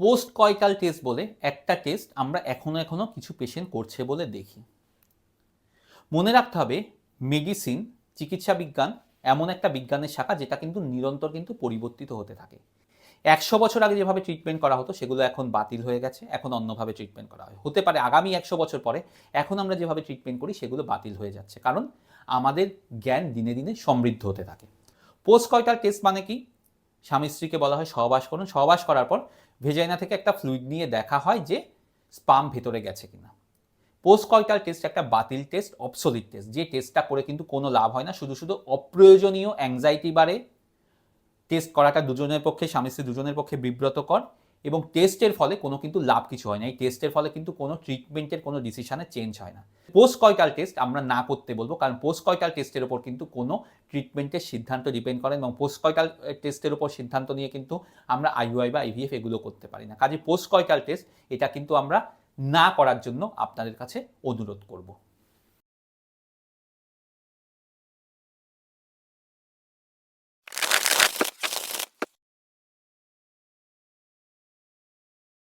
Post কয়কাল test বলে একটা test আমরা এখনও এখনও কিছু পেশেন্ট করছে বলে দেখি। মনে রাখতে হবে মেডিসিন চিকিৎসা বিজ্ঞান এমন একটা বিজ্ঞানের শাখা যেটা কিন্তু নিরন্তর কিন্তু পরিবর্তিত হতে থাকে। একশো বছর আগে যেভাবে ট্রিটমেন্ট করা হতো সেগুলো এখন বাতিল হয়ে গেছে, এখন অন্যভাবে ট্রিটমেন্ট করা হয়। হতে পারে আগামী একশো বছর পরে এখন আমরা যেভাবে ট্রিটমেন্ট করি সেগুলো বাতিল হয়ে যাচ্ছে। কারণ আমাদের জ্ঞান দিনে দিনে সমৃদ্ধ হতে থাকে। পোস্ট কয়টাল টেস্ট মানে কি? স্বামী স্ত্রীকে বলা হয় সহবাস করুন। সহবাস করার পর ভেজাইনা থেকে একটা ফ্লুইড নিয়ে দেখা হয় যে স্পাম ভেতরে গেছে কিনা। পোস্ট কয়টাল টেস্ট একটা বাতিল টেস্ট অপসলিট টেস্ট যে টেস্টটা করে কিন্তু কোনো লাভ হয় না, শুধু শুধু অপ্রয়োজনীয় অ্যাংজাইটি বাড়ে। টেস্ট করাটা দুজনের পক্ষে, স্বামী স্ত্রী দুজনের পক্ষে বিব্রতকর। এবং টেস্টের ফলে কোনো কিন্তু লাভ কিছু হয় না। এই টেস্টের ফলে কিন্তু কোনো ট্রিটমেন্টের কোনো ডিসিশনে চেঞ্জ হয় না। পোস্ট কয়টাল টেস্ট আমরা না করতে বলব, কারণ পোস্ট কয়টাল টেস্টের উপর কিন্তু কোনো ট্রিটমেন্টের সিদ্ধান্ত ডিপেন্ড করে এবং পোস্ট কয়টাল টেস্টের উপর সিদ্ধান্ত নিয়ে কিন্তু আমরা আইইউআই বা আইভিএফ এগুলো করতে পারি না। কাজে পোস্ট কয়টাল টেস্ট এটা কিন্তু আমরা না করার জন্য আপনাদের কাছে অনুরোধ করব।